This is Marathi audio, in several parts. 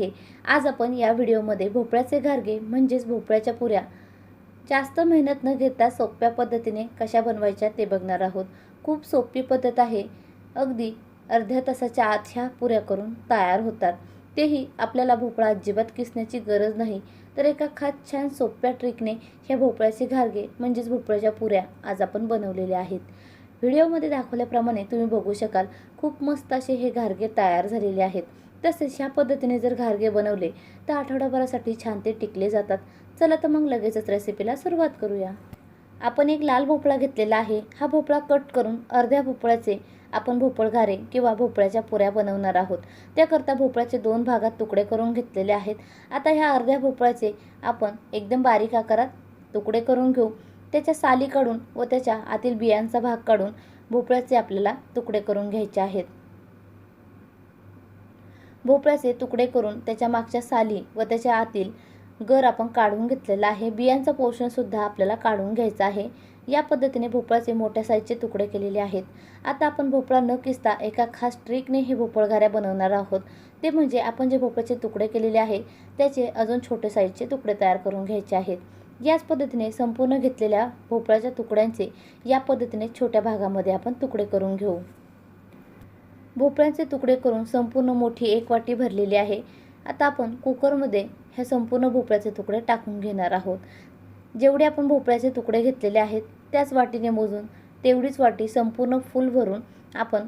आज आपण या व्हिडिओमध्ये भोपळ्याचे घारगे म्हणजेच भोपळ्याच्या पुऱ्या जास्त मेहनत न घेता सोप्या पद्धतीने कशा बनवायच्या ते बघणार आहोत. खूप सोपी पद्धत आहे. अगदी अर्ध्या तासाच्या आत ह्या पुऱ्या करून तयार होतात. तेही आपल्याला भोपळा अजिबात किसण्याची गरज नाही. तर एका खास छान सोप्या ट्रिकने ह्या भोपळ्याचे घारगे म्हणजेच भोपळ्याच्या पुऱ्या आज आपण बनवलेल्या आहेत. व्हिडिओमध्ये दाखवल्याप्रमाणे तुम्ही बघू शकाल खूप मस्त असे हे घारगे तयार झालेले आहेत. तसेच ह्या पद्धतीने जर घारगे बनवले तर आठवडाभरासाठी छान ते टिकले जातात. चला तर मग लगेचच रेसिपीला सुरुवात करूया. आपण एक लाल भोपळा घेतलेला आहे. हा भोपळा कट करून अर्ध्या भोपळ्याचे आपण भोपळ घारे किंवा भोपळ्याच्या पुऱ्या बनवणार आहोत. त्याकरता भोपळ्याचे दोन भागात तुकडे करून घेतलेले आहेत. आता ह्या अर्ध्या भोपळ्याचे आपण एकदम बारीक आकारात तुकडे करून घेऊ. त्याच्या साली काढून व त्याच्या आतील बियांचा भाग काढून भोपळ्याचे आपल्याला तुकडे करून घ्यायचे आहेत. भोपळ्याचे तुकडे करून त्याच्या मागच्या साली व त्याच्या आतील गर आपण काढून घेतलेला आहे. बियांचं पोषणसुद्धा आपल्याला काढून घ्यायचं आहे. या पद्धतीने भोपळाचे मोठ्या साईजचे तुकडे केलेले आहेत. आता आपण भोपळा न किसता एका खास ट्रिकने हे भोपळघाऱ्या बनवणार आहोत. ते म्हणजे आपण जे भोपळ्याचे तुकडे केलेले आहे त्याचे अजून छोटे साईजचे तुकडे तयार करून घ्यायचे आहेत. याच पद्धतीने संपूर्ण घेतलेल्या भोपळ्याच्या तुकड्यांचे या पद्धतीने छोट्या भागामध्ये आपण तुकडे करून घेऊ. भोपळ्यांचे तुकडे करून संपूर्ण मोठी एक वाटी भरलेली आहे. आता आपण कुकरमध्ये ह्या संपूर्ण भोपळ्याचे तुकडे टाकून घेणार आहोत. जेवढे आपण भोपळ्याचे तुकडे घेतलेले आहेत त्याच वाटीने मोजून तेवढीच वाटी संपूर्ण फुल भरून आपण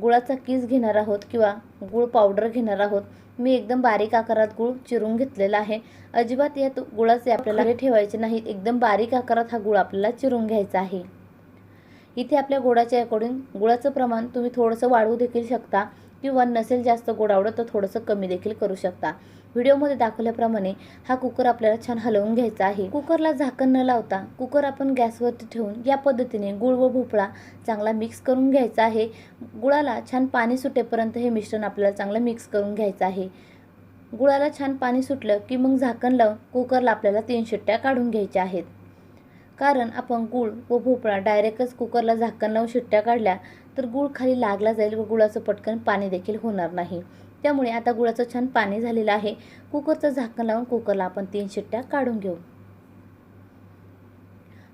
गुळाचा किस घेणार आहोत किंवा गुळ पावडर घेणार आहोत. मी एकदम बारीक आकारात गुळ चिरून घेतलेला आहे. अजिबात या तु- गुळाचे आपल्याला हे ठेवायचे नाहीत. एकदम बारीक आकारात हा गुळ आपल्याला चिरून घ्यायचा आहे. इथे आपल्या गोडाच्या अकॉर्डिंग गुळाचं प्रमाण तुम्ही थोडंसं वाढवू देखील शकता किंवा नसेल जास्त गोड आवडत तर थोडंसं कमी देखील करू शकता. व्हिडिओमध्ये दाखवल्याप्रमाणे हा कुकर आपल्याला छान हलवून घ्यायचा आहे. कुकरला झाकण न लावता कुकर आपण गॅसवरती ठेवून या पद्धतीने गुळ व भोपळा चांगला मिक्स करून घ्यायचा आहे. गुळाला छान पाणी सुटेपर्यंत हे मिश्रण आपल्याला चांगलं मिक्स करून घ्यायचं आहे. गुळाला छान पाणी सुटलं की मग झाकण लावून कुकरला आपल्याला तीन शिट्ट्या काढून घ्यायच्या आहेत. कारण आपण गूळ व भोपळा डायरेक्टच कुकरला झाकण लावून शिट्ट्या काढल्या तर गूळ खाली लागला जाईल व गुळाचं पटकन पाणी देखील होणार नाही. त्यामुळे आता गुळाचं छान पाणी झालेलं आहे. कुकरचं झाकण लावून कुकरला आपण तीन शिट्ट्या काढून घेऊ.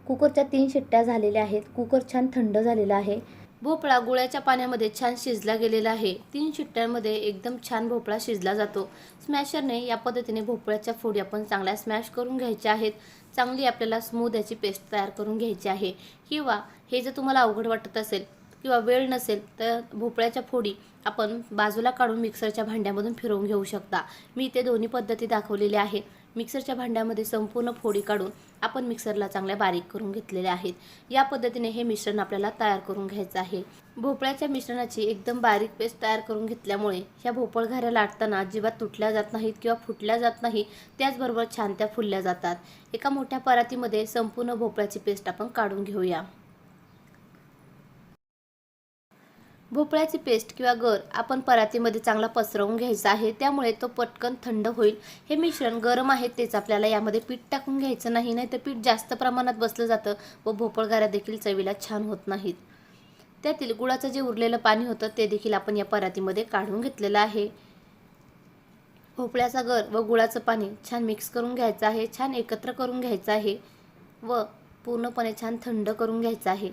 कुकरच्या तीन शिट्ट्या झालेल्या आहेत. कुकर छान थंड झालेला आहे. भोपळा गुळाच्या पाण्यामध्ये छान शिजला गेलेला आहे. तीन शिट्ट्यांमध्ये एकदम छान भोपळा शिजला जातो. स्मॅशरने या पद्धतीने भोपळ्याच्या फोडी आपण चांगल्या स्मॅश करून घ्यायच्या आहेत. चांगली आपल्याला स्मूथ याची पेस्ट तयार करून घ्यायची आहे. किंवा हे जर तुम्हाला अवघड वाटत असेल किंवा वेळ नसेल तर भोपळ्याच्या फोडी आपण बाजूला काढून मिक्सरच्या भांड्यामधून फिरवून घेऊ शकता. मी ते दोन्ही पद्धती दाखवलेल्या आहेत मिक्सरच्या भांड्यामध्ये संपूर्ण फोडी काढून आपण मिक्सरला चांगल्या बारीक करून घेतलेल्या आहेत. या पद्धतीने हे मिश्रण आपल्याला तयार करून घ्यायचं आहे. भोपळ्याच्या मिश्रणाची एकदम बारीक पेस्ट तयार करून घेतल्यामुळे ह्या भोपळ घाऱ्या लाटताना अजिबात तुटल्या जात नाहीत किंवा फुटल्या जात नाही त्याचबरोबर छान त्या फुलल्या जातात. एका मोठ्या परातीमध्ये संपूर्ण भोपळ्याची पेस्ट आपण काढून घेऊया. भोपळ्याची पेस्ट किंवा गर आपण परातीमध्ये चांगला पसरवून घ्यायचा आहे त्यामुळे तो पटकन थंड होईल. हे मिश्रण गरम आहे तेच आपल्याला यामध्ये पीठ टाकून घ्यायचं नाही नाही तर पीठ जास्त प्रमाणात बसलं जातं व भोपळगाऱ्या देखील चवीला छान होत नाहीत. त्यातील गुळाचं जे उरलेलं पाणी होतं ते देखील आपण या परातीमध्ये काढून घेतलेलं आहे. भोपळ्याचा गर व गुळाचं पाणी छान मिक्स करून घ्यायचं आहे छान एकत्र करून घ्यायचं आहे व पूर्णपणे छान थंड करून घ्यायचं आहे.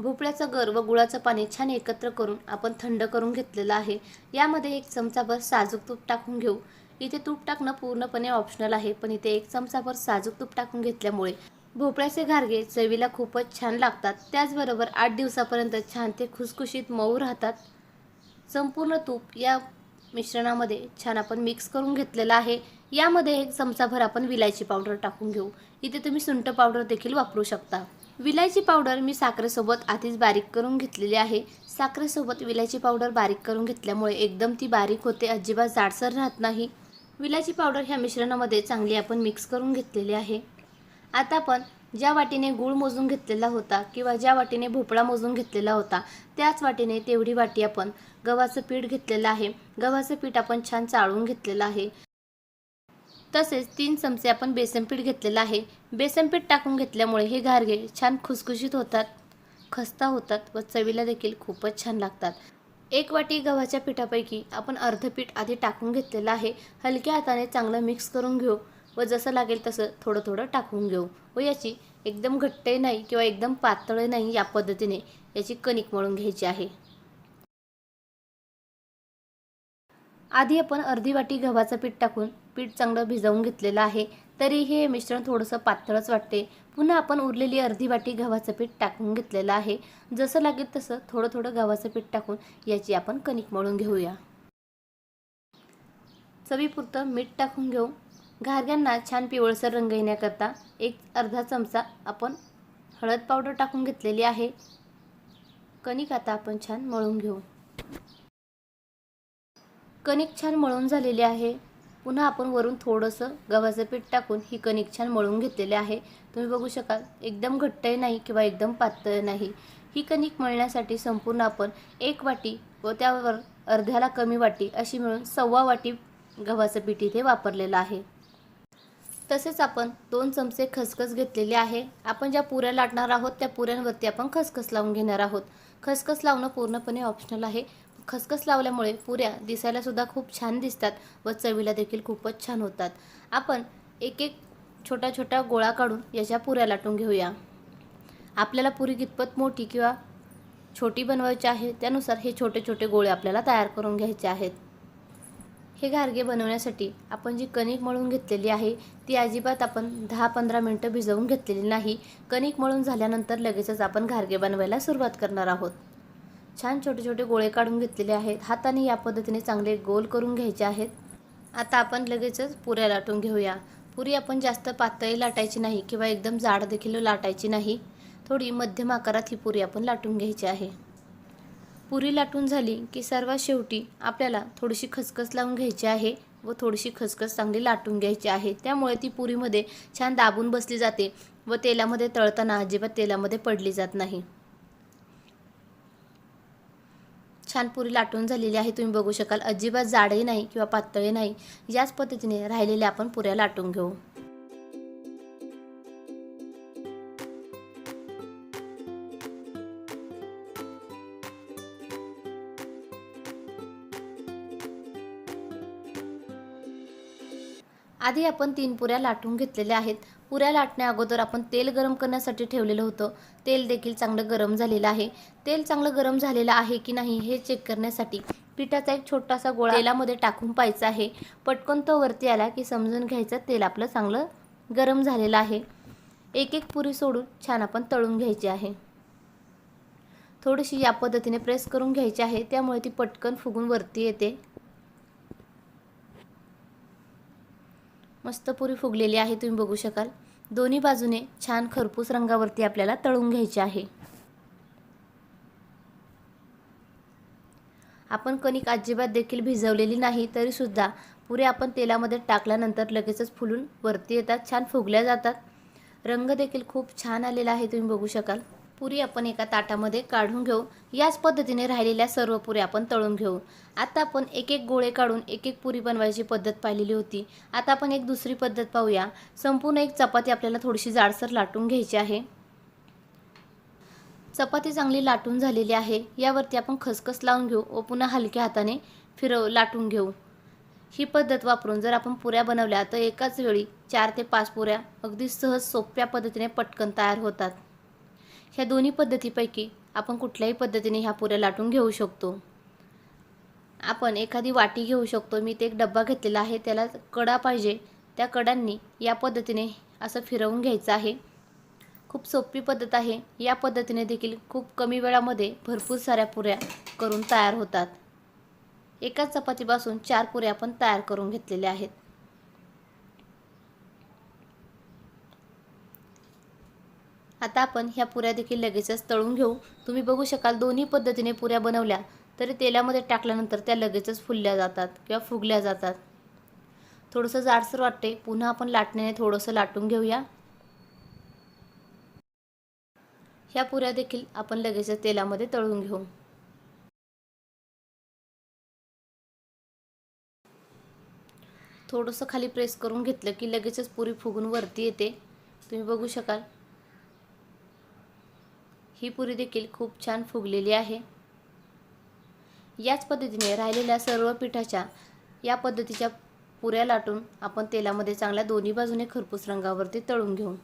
भोपळ्याचं गर व गुळाचं पाणी छान एकत्र करून आपण थंड करून घेतलेलं आहे. यामध्ये एक चमचाभर साजूक तूप टाकून घेऊ. इथे तूप टाकणं पूर्णपणे ऑप्शनल आहे पण इथे एक चमचाभर साजूक तूप टाकून घेतल्यामुळे भोपळ्याचे घारगे चवीला खूपच छान लागतात. त्याचबरोबर आठ दिवसापर्यंत छान ते खुसखुशीत मऊ राहतात. संपूर्ण तूप या मिश्रणामध्ये छान आपण मिक्स करून घेतलेलं आहे. यामध्ये एक चमचाभर आपण विलायची पावडर टाकून घेऊ. इथे तुम्ही सुंठ पावडर देखील वापरू शकता. विलायची पावडर मी साखरेसोबत आधीच बारीक करून घेतलेली आहे. साखरेसोबत विलायची पावडर बारीक करून घेतल्यामुळे एकदम ती बारीक होते अजिबात जाडसर राहत नाही. विलायची पावडर ह्या मिश्रणामध्ये चांगली आपण मिक्स करून घेतलेली आहे. आता आपण ज्या वाटीने गूळ मोजून घेतलेला होता किंवा ज्या वाटीने भोपळा मोजून घेतलेला होता त्याच वाटीने तेवढी वाटी आपण गव्हाचं पीठ घेतलेलं आहे. गव्हाचं पीठ आपण छान चाळून घेतलेलं आहे. तसेच तीन चमचे आपण बेसन पीठ घेतलेलं आहे. बेसनपीठ टाकून घेतल्यामुळे हे घारगे छान खुसखुशीत होतात खस्ता होतात व चवीला देखील खूपच छान लागतात. एक वाटी गव्हाच्या पिठापैकी आपण अर्ध पीठ आधी टाकून घेतलेलं आहे. हलक्या हाताने चांगलं मिक्स करून घेऊ व जसं लागेल तसं थोडं थोडं टाकून घेऊ व याची एकदम घट्टही नाही किंवा एकदम पातळ नाही या पद्धतीने याची कणिक मळून घ्यायची आहे. आधी आपण अर्धी वाटी गव्हाचं पीठ टाकून पीठ चांगलं भिजवून घेतलेलं आहे. तरी हे मिश्रण थोडंसं पातळच वाटते. पुन्हा आपण उरलेली अर्धी वाटी गव्हाचं पीठ टाकून घेतलेलं आहे. जसं लागेल तसं थोडं थोडं गव्हाचं पीठ टाकून याची आपण कणिक मळून घेऊया. चवीपुरतं मीठ टाकून घेऊ. घारग्यांना छान पिवळसर रंग येण्याकरता एक अर्धा चमचा आपण हळद पावडर टाकून घेतलेली आहे. कणिक आता आपण छान मळून घेऊ. कणिक छान मळून झालेली आहे. पुन्हा आपण वरून थोडंसं गव्हाचं पीठ टाकून ही कणिक छान मळून घेतलेली आहे. तुम्ही बघू शकाल एकदम घट्टही नाही किंवा एकदम पातळ नाही. ही कणिक मळण्यासाठी संपूर्ण आपण एक वाटी व त्यावर अर्ध्याला कमी वाटी अशी मिळून सव्वा वाटी गव्हाचं पीठ इथे वापरलेलं आहे. तसेच आपण दोन चमचे खसखस घेतलेले आहे. आपण ज्या पुऱ्या लाटणार आहोत त्या पुऱ्यांवरती आपण खसखस लावून घेणार आहोत. खसखस लावणं पूर्णपणे ऑप्शनल आहे. खसखस लावल्यामुळे पुऱ्या दिसायला सुद्धा खूप छान दिसतात व चवीला देखील खूपच छान होतात. आपण एक एक छोटा छोटा गोळा काढून याच्या पुऱ्या लाटून घेऊया. आपल्याला पुरी कितपत मोठी किंवा छोटी बनवायची आहे त्यानुसार हे छोटे छोटे गोळे आपल्याला तयार करून घ्यायचे आहेत. हे गारगे बनवण्यासाठी आपण जी कणिक मळून घेतलेली आहे ती अजिबात आपण दहा पंधरा मिनटं भिजवून घेतलेली नाही. कणिक मळून झाल्यानंतर लगेचच आपण घारगे बनवायला सुरुवात करणार आहोत. छान छोटे छोटे गोळे काढून घेतलेले आहेत. हाताने या पद्धतीने चांगले गोल करून घ्यायचे आहेत. आता आपण लगेचच पुऱ्या लाटून घेऊया. पुरी आपण जास्त पातळी लाटायची नाही किंवा एकदम जाड देखील लाटायची नाही. थोडी मध्यम आकारात ही पुरी आपण लाटून घ्यायची आहे. पुरी लाटून झाली की सर्वात शेवटी आपल्याला थोडीशी खसखस लावून घ्यायची आहे व थोडीशी खसखस चांगली लाटून घ्यायची आहे. त्यामुळे ती पुरीमध्ये छान दाबून बसली जाते व तेलामध्ये तळताना अजिबात तेलामध्ये पडली जात नाही. छान पुरी लाटून झालेली आहे. तुम्ही बघू शकाल. अजिबात जाडही नाही किंवा पातळही नाही. याच पद्धतीने राहिलेल्या आपण पुऱ्या लाटून घेऊ. आधी आपण तीन पुऱ्या लाटून घेतलेल्या आहेत. पुऱ्या लाटण्या अगोदर आपण तेल गरम करण्यासाठी ठेवलेलं होतं. तेल देखील चांगलं गरम झालेलं आहे. तेल चांगलं गरम झालेलं आहे की नाही हे चेक करण्यासाठी पिठाचा एक छोटासा गोळा तेलामध्ये टाकून पाहायचा आहे. पटकन तो वरती आला की समजून घ्यायचं तेल आपलं चांगलं गरम झालेलं आहे. एक एक पुरी सोडून छान आपण तळून घ्यायची आहे. थोडीशी या पद्धतीने प्रेस करून घ्यायची आहे. त्यामुळे ती पटकन फुगून वरती येते. मस्त पुरी फुगलेली आहे तुम्ही बघू शकाल. दोन्ही बाजूने छान खरपूस रंगावरती आपल्याला तळून घ्यायचे आहे. आपण कणिक अजिबात देखील भिजवलेली नाही तरीसुद्धा पुरे आपण तेलामध्ये टाकल्यानंतर लगेचच फुलून वरती येतात छान फुगल्या जातात. रंग देखील खूप छान आलेला आहे तुम्ही बघू शकाल. पुरी आपण एका ताटामध्ये काढून घेऊ. याच पद्धतीने राहिलेल्या सर्व पुऱ्या आपण तळून घेऊ. आता आपण एक एक गोळे काढून एक एक पुरी बनवायची पद्धत पाहिलेली होती. आता आपण एक दुसरी पद्धत पाहूया. संपूर्ण एक चपाती आपल्याला थोडीशी जाडसर लाटून घ्यायची आहे. चपाती चांगली लाटून झालेली आहे. यावरती आपण खसखस लावून घेऊ व पुन्हा हलक्या हाताने फिरव लाटून घेऊ. ही पद्धत वापरून जर आपण पुऱ्या बनवल्या तर एकाच वेळी चार ते पाच पुऱ्या अगदी सहज सोप्या पद्धतीने पटकन तयार होतात. ह्या दोन्ही पद्धतीपैकी आपण कुठल्याही पद्धतीने ह्या पुऱ्या लाटून घेऊ शकतो. आपण एखादी वाटी घेऊ शकतो. मी ते एक डब्बा घेतलेला आहे. त्याला कडा पाहिजे. त्या कडांनी या पद्धतीने असं फिरवून घ्यायचं आहे. खूप सोपी पद्धत आहे. या पद्धतीने देखील खूप कमी वेळामध्ये भरपूर साऱ्या पुऱ्या करून तयार होतात. एकाच चपातीपासून चार पुऱ्या आपण तयार करून घेतलेल्या आहेत. आता आपण ह्या पुऱ्या देखील लगेचच तळून घेऊ. तुम्ही बघू शकाल दोन्ही पद्धतीने पुऱ्या बनवल्या तरी तेलामध्ये टाकल्यानंतर त्या लगेचच फुलल्या जातात किंवा फुगल्या जातात. थोडंसं जाडसर वाटते. पुन्हा आपण लाटण्याने थोडंसं लाटून घेऊया. ह्या पुऱ्या देखील आपण लगेचच तेलामध्ये तळून घेऊ. थोडंसं खाली प्रेस करून घेतलं की लगेचच पुरी फुगून वरती येते. तुम्ही बघू शकाल ही पुरी देखील खूप छान फुगलेली आहे. याच पद्धतीने राहिलेल्या सर्व पिठाच्या या पद्धतीच्या पुऱ्या लाटून आपण तेलामध्ये चांगल्या दोन्ही बाजूने खरपूस रंगावरती तळून घेऊ.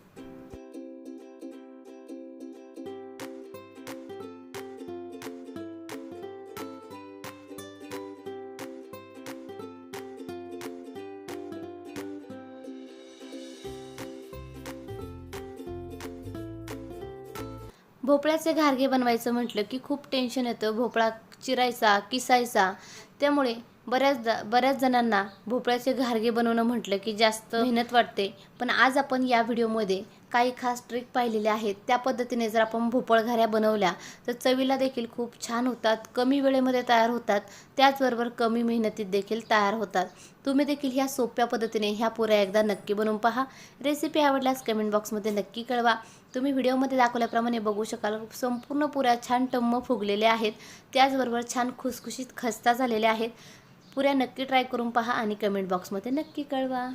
भोपळ्याचे घारगे बनवायचं म्हटलं की खूप टेन्शन येतं. भोपळा चिरायचा किसायचा. त्यामुळे बऱ्याचदा बऱ्याच जणांना भोपळ्याचे घारगे बनवणं म्हटलं की जास्त मेहनत वाटते. पण आज आपण या व्हिडिओमध्ये काही खास ट्रिक पाहिलेल्या आहेत. त्या पद्धतीने जर आपण भोपळघाऱ्या बनवल्या तर चवीला देखील खूप छान होतात कमी वेळेमध्ये तयार होतात त्याचबरोबर कमी मेहनतीत देखील तयार होतात. तुम्ही देखील ह्या सोप्या पद्धतीने ह्या पुऱ्या एकदा नक्की बनवून पहा. रेसिपी आवडल्यास कमेंट बॉक्समध्ये नक्की कळवा. तुम्ही व्हिडिओमध्ये दाखवल्याप्रमाणे बघू शकाल संपूर्ण पुऱ्या छान टम्म फुगलेल्या आहेत. त्याचबरोबर छान खुसखुशीत खस्ता झालेल्या आहेत. पुऱ्या नक्की ट्राय करून पहा आणि कमेंट बॉक्समध्ये नक्की कळवा.